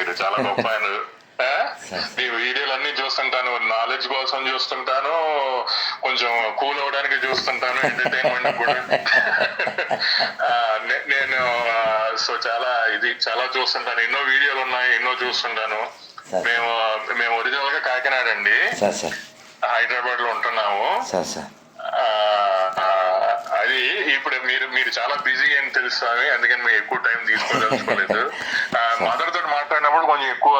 మీరు చాలా గొప్ప? మీ వీడియోలు అన్ని చూస్తుంటాను నాలెడ్జ్ కోసం చూస్తుంటాను కొంచెం కూల్ అవడానికి చూస్తుంటాను ఎంటర్టైన్మెంట్ కూడా. నేను సో చాలా ఇది చాలా చూస్తుంటాను. ఎన్నో వీడియోలు ఉన్నాయి ఎన్నో చూస్తుంటాను. మేము మేము ఒరిజినల్గా కాకినాడ అండి. హైదరాబాద్లో ఉంటున్నాము. మీరు చాలా బిజీ అని తెలుసు స్వామి అందుకని మీరు ఎక్కువ టైం తీసుకోదలుచుకోలేదు. మదర్ తోటి మాట్లాడినప్పుడు కొంచెం ఎక్కువ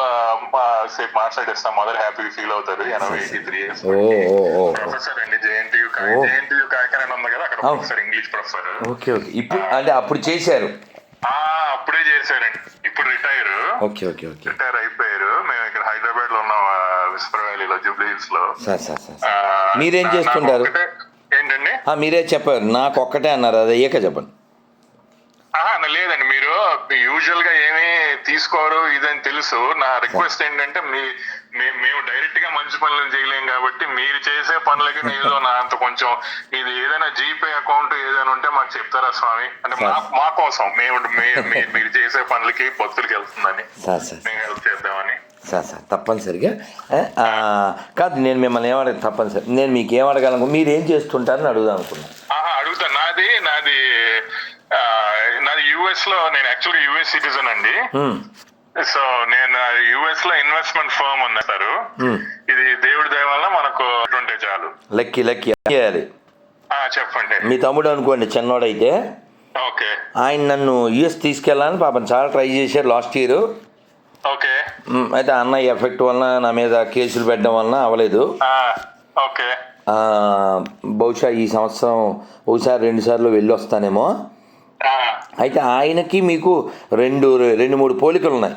సేపు మాట్లాడేస్తాం. మదర్ హ్యాపీగా ఫీల్ అవుతారు. ఎనభై ఎయిటీ త్రీ ఇయర్స్. ప్రొఫెసర్ అండి జేఎన్టీయూ. జేఎన్టీయూ కాకినాడ ఉంది కదా అక్కడ. Professor English professor okay okay. ఇప్పుడు అంటే అప్పుడు చేశారు? ఆ అప్పుడే చేశారండి. ఇప్పుడు retire okay okay okay. Retire అయిపోయారు. మేము ఇక్కడ హైదరాబాద్లో ఉన్నాం విస్పర్ వ్యాలీలో జూబ్లీ హిల్స్లో మీరేం చేస్తుంటారు? మీరే చెప్పారు. నాకు ఒక్కటే అన్నారు. అది అయ్యాక చెప్పండి. లేదండి. మీరు యూజువల్గా ఏమీ తీసుకోరు. ఇదని తెలుసు. నా రిక్వెస్ట్ ఏంటంటే మీ మేము డైరెక్ట్గా మంచి పనులు చేయలేం కాబట్టి మీరు చేసే పనులకి ఏదో నా అంత కొంచెం ఇది ఏదైనా జీపే అకౌంట్ ఏదైనా ఉంటే మాకు చెప్తారా స్వామి? అంటే మా కోసం. మేము మీరు చేసే పనులకి భక్తులకి వెళ్తుందని. మేము హెల్ప్ చేద్దామని సార్ సార్ తప్పనిసరిగా. కాదు నేను మిమ్మల్ని ఏమడగ తప్పనిసరి నేను మీకు ఏం అడగాలను మీరు ఏం చేస్తుంటారని అడుగుదాం అనుకున్నాను అడుగుతా. నాది నాది నాది యుఎస్లో నేను యాక్చువల్గా యుఎస్ సిటిజన్ అండి. సో నేను యుఎస్లో ఇన్వెస్ట్మెంట్ ఫర్మ్ ఉంది సార్. ఇది దేవుడి దయ వల్ల మనకు ఉంటే చాలు. లక్కీ లక్కీ చేయాలి? చెప్పండి. మీ తమ్ముడు అనుకోండి చిన్నోడైతే. ఓకే. ఆయన నన్ను యుఎస్ తీసుకెళ్ళాలని పాపం చాలా ట్రై చేశారు లాస్ట్ ఇయర్. అయితే అన్నయ్య ఎఫెక్ట్ వలన నా మీద కేసులు పెట్టడం వలన అవ్వలేదు. బహుశా ఈ సంవత్సరం ఒకసారి రెండు సార్లు వెళ్ళి వస్తానేమో. అయితే ఆయనకి మీకు రెండు రెండు మూడు పోలికలు ఉన్నాయి.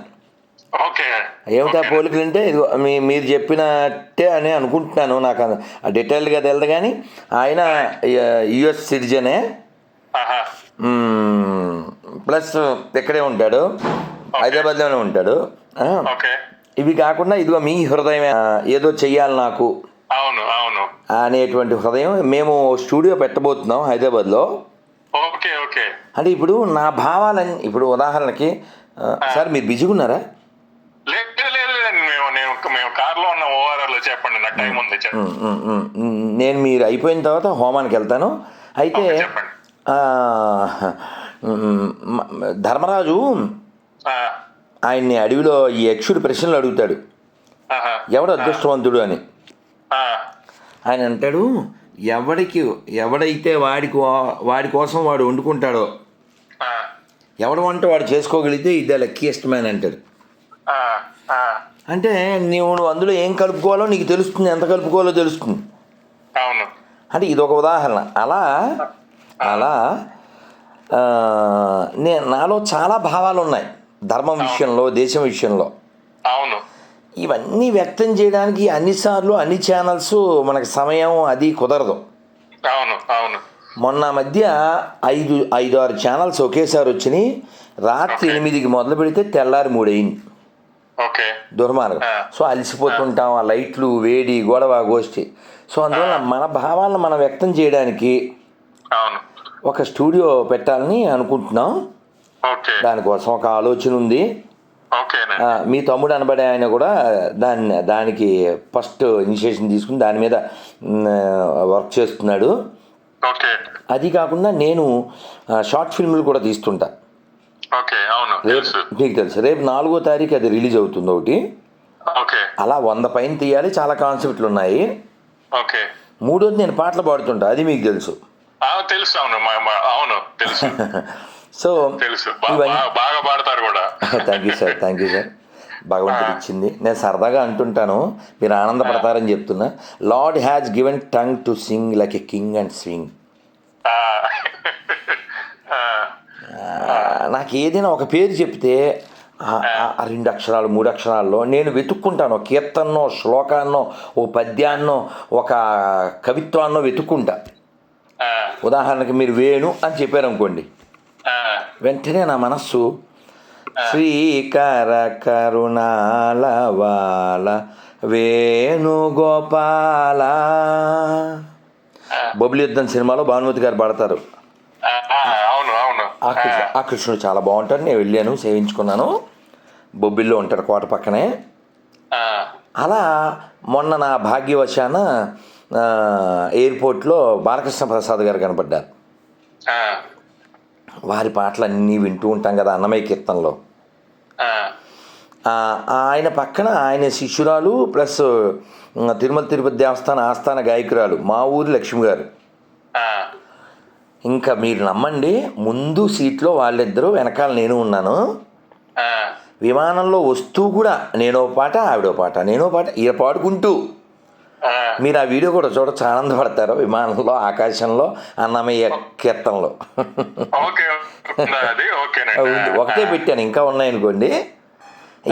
ఓకే. ఏమిటా పోలికలు అంటే? మీ మీరు చెప్పినట్టే అని అనుకుంటున్నాను. నాకు డీటెయిల్గా తెలియదు కానీ ఆయన యుఎస్ సిటిజనే. ప్లస్ ఇక్కడే ఉంటాడు. హైదరాబాద్లోనే ఉంటాడు. ఇవి కాకుండా ఇదిగో మీ హృదయం ఏదో చెయ్యాలి నాకు అవును అవును. అనేటువంటి హృదయం మేము స్టూడియో పెట్టబోతున్నాం హైదరాబాద్లో. ఓకే ఓకే అంటే ఇప్పుడు నా భావాలని ఇప్పుడు ఉదాహరణకి సార్ మీరు బిజీగా ఉన్నారా? నేను మీరు అయిపోయిన తర్వాత హోమానికి వెళ్తాను. అయితే ధర్మరాజు ఆయన్ని అడవిలో ఈ యక్షుడు ప్రశ్నలు అడుగుతాడు. ఎవడు అదృష్టవంతుడు అని? ఆ, ఆయన అంటాడు ఎవడికి ఎవడైతే వాడి కో- వాడి కోసం వాడు వండుకుంటాడో ఆ, ఎవడు వంట వాడు చేసుకోగలిగితే ఇదే లక్కీయెస్ట్ మ్యాన్ అంటాడు. ఆ, ఆ, అంటే నీవు నువ్వు అందులో ఏం కలుపుకోవాలో నీకు తెలుస్తుంది ఎంత కలుపుకోవాలో తెలుస్తుంది. అవును. అంటే ఇది ఒక ఉదాహరణ. అలా అలా ఆ, నేను నాలో చాలా భావాలు ఉన్నాయి ధర్మం విషయంలో దేశం విషయంలో. అవును. ఇవన్నీ వ్యక్తం చేయడానికి అన్నిసార్లు అన్ని ఛానల్స్ మనకి సమయం అది కుదరదు. అవును అవును. మొన్న మధ్య ఐదు ఐదు ఆరు ఛానల్స్ ఒకేసారి వచ్చినాయి. రాత్రి. ఎనిమిదికి మొదలు పెడితే తెల్లారి మూడయింది. ఓకే. దుర్మార్గం. సో అలసిపోతుంటాం ఆ. లైట్లు వేడి గొడవ గోష్ఠి. సో అందువల్ల మన భావాలను మనం వ్యక్తం చేయడానికి అవును. ఒక స్టూడియో పెట్టాలని అనుకుంటున్నాం. దానికోసం ఒక ఆలోచన ఉంది. మీ తమ్ముడు అనబడే ఆయన కూడా దాన్ని దానికి ఫస్ట్ ఇనిషియేషన్ తీసుకుని దాని మీద వర్క్ చేస్తున్నాడు. ఓకే. అది కాకుండా నేను షార్ట్ ఫిల్మ్లు కూడా తీస్తుంటా. మీకు తెలుసు. రేపు నాలుగో తారీఖు అది రిలీజ్ అవుతుంది ఒకటి. అలా వంద పైన తీయాలి. చాలా కాన్సెప్ట్లు ఉన్నాయి. ఓకే. మూడోది నేను పాటలు పాడుతుంటా. అది మీకు తెలుసు. తెలుసు అవును అవును తెలుసు. సో తెలుసు. బాగా పాడతారు కూడా. Thank you sir thank you sir. భగవంతుడు ఇచ్చింది. నేను సరదాగా అంటుంటాను మీరు ఆనందపడతారని చెప్తున్నా. Lord has given tongue to sing like a king and swing. నాకు ఏదైనా ఒక పేరు చెప్తే రెండు అక్షరాలు మూడు అక్షరాల్లో నేను వెతుక్కుంటాను. ఒక కీర్తన్నో శ్లోకాన్నో ఓ పద్యాన్నో ఒక కవిత్వాన్నో వెతుక్కుంటా. ఉదాహరణకి మీరు వేణు అని చెప్పారు అనుకోండి వెంటనే నా మనస్సు శ్రీకర కరుణాలవాల వేణుగోపాల. బొబ్బిలి యుద్ధం సినిమాలో భానుమతి గారు పాడతారు. ఆ, కృష్ణుడు చాలా బాగుంటాడు. నేను వెళ్ళాను సేవించుకున్నాను. బొబ్బిల్లో ఉంటాడు కోట పక్కనే. అలా మొన్న నా భాగ్యవశాన ఎయిర్పోర్ట్లో బాలకృష్ణ ప్రసాద్ గారు కనపడ్డారు. వారి పాటలు అన్నీ వింటూ ఉంటాం కదా అన్నమయ్య కీర్తనలో. ఆయన పక్కన ఆయన శిష్యురాలు ప్లస్ తిరుమల తిరుపతి దేవస్థాన ఆస్థాన గాయకురాలు మా ఊరి లక్ష్మి గారు. ఇంకా మీరు నమ్మండి ముందు సీట్లో వాళ్ళిద్దరూ వెనకాల నేను ఉన్నాను. విమానంలో వస్తూ కూడా నేనో పాట ఆవిడో పాట నేనో పాట ఈయ పాడుకుంటూ మీరు ఆ వీడియో కూడా చూడొచ్చు ఆనందపడతారు విమానంలో ఆకాశంలో అన్నమయ్య కీర్తనలో ఒకటే పెట్టాను ఇంకా ఉన్నాయనుకోండి.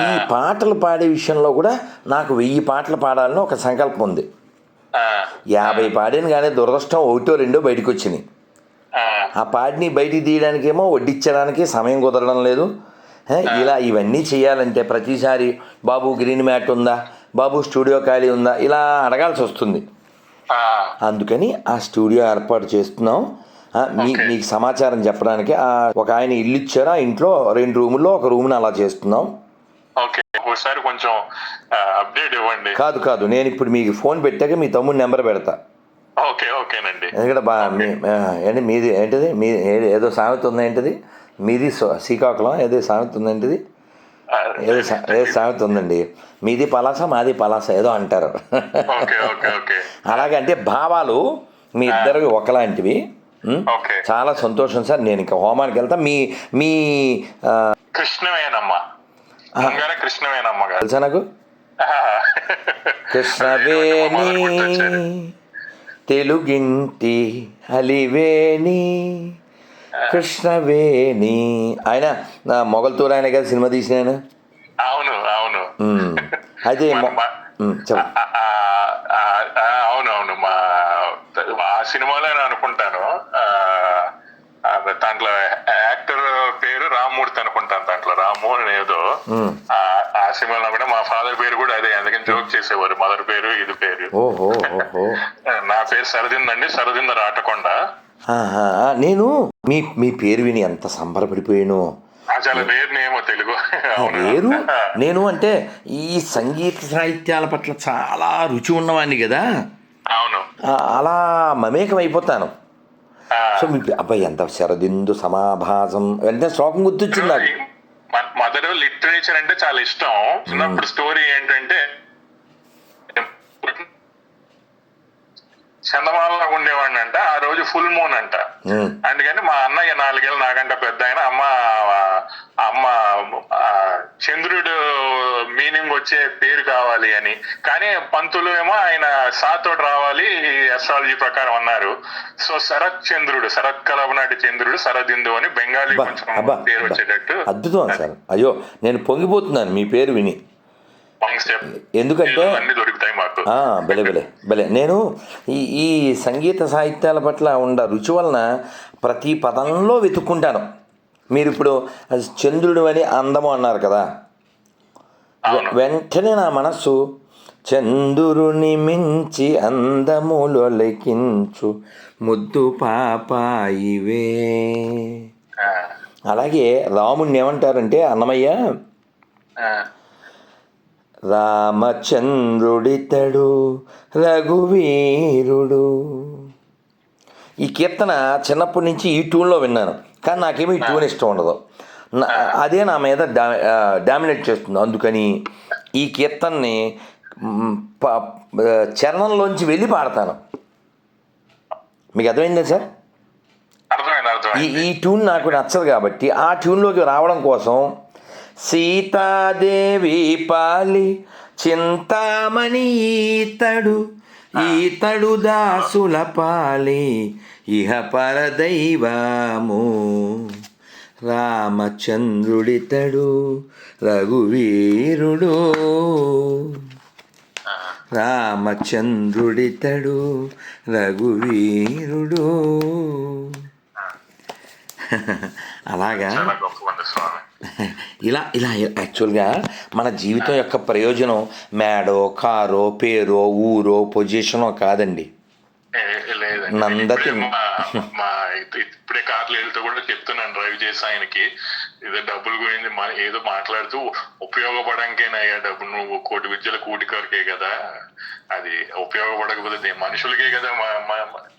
ఈ పాటలు పాడే విషయంలో కూడా నాకు వెయ్యి పాటలు పాడాలని ఒక సంకల్పం ఉంది. యాభై పాడాను కానీ దురదృష్టం ఒకటో రెండో బయటకు వచ్చినాయి ఆ, పాటిని బయటికి తీయడానికేమో వడ్డించడానికి సమయం కుదరడం లేదు. ఇలా ఇవన్నీ చేయాలంటే ప్రతిసారి బాబు గ్రీన్ మ్యాట్ ఉందా? బాబు స్టూడియో ఖాళీ ఉందా? ఇలా అడగాల్సి వస్తుంది. అందుకని ఆ స్టూడియో ఏర్పాటు చేస్తున్నాం. మీ. మీకు సమాచారం చెప్పడానికి ఆ, ఒక ఆయన ఇల్లు ఇచ్చారు. ఆ ఇంట్లో రెండు రూముల్లో ఒక రూమ్ని అలా చేస్తున్నాం. ఓకే. ఒకసారి కొంచెం అప్డేట్ ఇవ్వండి. కాదు కాదు. నేను ఇప్పుడు మీకు ఫోన్ పెట్టాక మీ తమ్ముడి నెంబర్ పెడతా. ఓకే ఓకేనండి. ఎందుకంటే బా మీది ఏంటిది? మీ ఏదో సామెత ఉంది ఏంటిది? మీది శ్రీకాకుళం ఏదో సామెత ఉంది ఏంటిది? ఆ, ఏదో సామెత ఉందండి మీది పలాస మాది పలాస ఏదో అంటారు. Okay okay okay. అలాగే అంటే భావాలు మీ ఇద్దరివి ఒకలాంటివి చాలా సంతోషం సార్. నేను ఇంకా హోమానికి వెళ్తా. మీ మీ కృష్ణవేనమ్మ తెలుసా నాకు? కృష్ణవేణి. తెలుగింటి అలివేణి కృష్ణవేణి. ఆయన నా మొగల్తూరు ఆయన కదా సినిమా తీసిన ఆయన? అవును అవును. అయితే మొ- మా- ఆ, ఆ, ఆ, ఆ, అవును అవును మా ఆ సినిమాలో అనుకుంటాను. దాంట్లో యాక్టర్ పేరు రామ్మూర్తి అనుకుంటాను దాంట్లో. రాము అని ఏదో. ఆ సినిమాలో కూడా మా ఫాదర్ పేరు కూడా అదే. అందుకని జోక్ చేసేవారు. మదర్ పేరు ఇది పేరు. నా పేరు సరదిందండి. సరదింద రాటకొండ. నేను మీ మీ పేరు విని ఎంత సంబరపడిపోయాను? తెలుగు. నేను అంటే ఈ సంగీత సాహిత్యాల పట్ల చాలా రుచి ఉన్నవాడిని కదా? అవును. అలా మమేకం అయిపోతాను సో మీ అబ్బాయి ఎంత శరదిందు సమాభాసం. వెంటనే శ్లోకం గుర్తొచ్చింది నాకు. మదర్ లిటరేచర్ అంటే చాలా ఇష్టం. చిన్నప్పుడు స్టోరీ ఏంటంటే చందమాలలో ఉండేవాడిని అంట ఆ రోజు ఫుల్ మూన్ అంట. ఉమ్, అందుకని మా అన్నయ్య నాలుగేళ్ళు నాకంటే పెద్ద ఆయన అమ్మ అమ్మ చంద్రుడు మీనింగ్ వచ్చే పేరు కావాలి అని. కానీ పంతులు ఏమో ఆయన సాతోటి రావాలి అస్ట్రాలజీ ప్రకారం అన్నారు. సో శరత్ చంద్రుడు శరత్ కలవ నాటి చంద్రుడు శరదిందు అని బెంగాలీ కొంచెం పేరు. వచ్చేటట్టు. అద్భుతం సార్. అయ్యో నేను పొంగిపోతున్నాను మీ పేరు విని. ఎందుకంటే భలే భలే భలే. నేను ఈ ఈ సంగీత సాహిత్యాల పట్ల ఉండ రుచి వలన ప్రతి పదంలో వెతుక్కుంటాను. మీరు ఇప్పుడు చంద్రుడు అని అందము అన్నారు కదా. వెంటనే నా మనస్సు చంద్రుని మించి అందములో లెక్కించు. ముద్దు పాపాయివే. అలాగే రాముణ్ణి ఏమంటారంటే అన్నమయ్య రామచంద్రుడితడు రఘువీరుడు. ఈ కీర్తన చిన్నప్పటి నుంచి ఈ ట్యూన్లో విన్నాను కానీ నాకేమీ ఈ ట్యూన్ ఇష్టం ఉండదు. అదే నా మీద డా డామినేట్ చేస్తుంది. అందుకని ఈ కీర్తనని చరణంలోంచి వెళ్ళి పాడతాను. మీకు అర్థమైందా సార్? ఈ ఈ ట్యూన్ నాకు నచ్చదు కాబట్టి ఆ ట్యూన్లోకి రావడం కోసం సీతాదేవి పాలి చింతామణి ఈతడు ఈతడు దాసుల పాలి ఇహ పరదైవము. రామచంద్రుడితడు రఘువీరుడు. రామచంద్రుడితడు రఘువీరుడు. అలాగా? ఇలా ఇలా యాక్చువల్గా మన జీవితం యొక్క ప్రయోజనం మేడో కారో పేరో ఊరో పొజిషనో కాదండి. నందకి- ఇప్పుడే మా- మా ఇప్- ఇప్పుడే కార్లు వెళ్తూ కూడా చెప్తున్నాను డ్రైవ్ చేసి ఆయనకి ఏదో డబ్బుల గురించి ఏదో మాట్లాడుతూ ఉపయోగపడంకేనయ్యా డబ్బు నువ్వు కోటి విద్యల కూటి కొరకే కదా. అది ఉపయోగపడకపోతే మనుషులకే కదా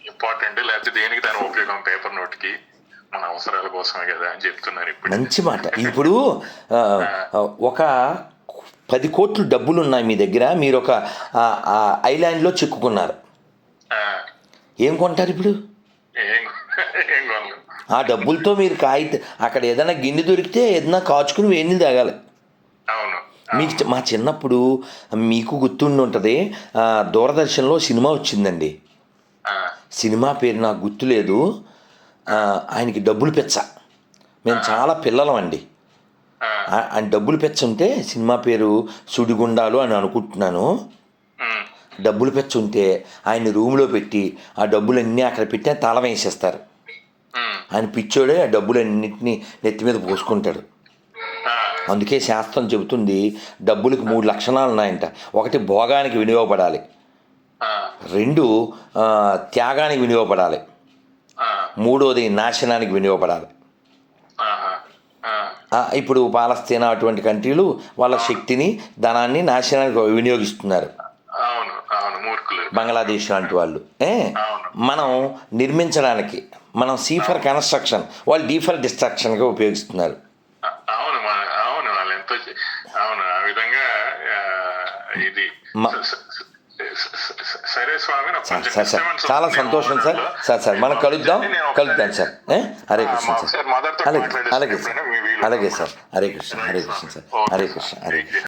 ఇంపార్టెంట్ లేకపోతే దేనికి దాని ఉపయోగం? పేపర్ నోట్కి మన అవసరాల కోసమే కదా అని చెప్తున్నారు ఇప్పుడు. మంచి మాట. ఇప్పుడు ఒక పది కోట్లు డబ్బులు ఉన్నాయి మీ దగ్గర మీరు ఒక ఐలాండ్లో చిక్కుకున్నారు. ఏం కొంటారు ఇప్పుడు? ఆ డబ్బులతో మీరు కాగిత అక్కడ ఏదైనా గిన్నె దొరికితే ఏదైనా కాచుకుని వేడి తాగాలి. మీకు మా చిన్నప్పుడు మీకు గుర్తుండి ఉంటుంది దూరదర్శన్లో సినిమా వచ్చిందండి. సినిమా పేరు నాకు గుర్తులేదు. ఆయనకి డబ్బులు పెచ్చ. మేము చాలా పిల్లలం అండి ఆయన డబ్బులు పెచ్చ ఉంటే సినిమా పేరు సుడిగుండాలు అని అనుకుంటున్నాను. డబ్బులు పెచ్చ ఉంటే ఆయన రూమ్లో పెట్టి ఆ డబ్బులన్నీ అక్కడ పెట్టి తాళం వేసేస్తారు. ఆయన పిచ్చోడే ఆ డబ్బులన్నింటినీ నెత్తి మీద పోసుకుంటాడు. అందుకే శాస్త్రం చెబుతుంది డబ్బులకు మూడు లక్షణాలు ఉన్నాయంట. ఒకటి భోగానికి వినియోగపడాలి. రెండు త్యాగానికి వినియోగపడాలి. మూడోది నాశనానికి వినియోగపడాలి. ఇప్పుడు పాలస్తీనా అటువంటి కంట్రీలు వాళ్ళ శక్తిని ధనాన్ని నాశనానికి వినియోగిస్తున్నారు. బంగ్లాదేశ్ లాంటి వాళ్ళు. ఏ. మనం నిర్మించడానికి మనం సీ ఫర్ కన్స్ట్రక్షన్ వాళ్ళు డీ ఫర్ డిస్ట్రక్షన్గా ఉపయోగిస్తున్నారు. అవును అవును వాళ్ళు ఎంతో అవును ఆ విధంగా ఇది సరే సార్ సార్. చాలా. సంతోషం సార్. సార్ సార్ మనం కలుద్దాం. కలుద్దాం సార్? హరే కృష్ణ సార్. అలాగే అలాగే సార్. అలాగే. సార్. హరే కృష్ణ హరే కృష్ణ సార్. హరే. కృష్ణ హరే కృష్ణ.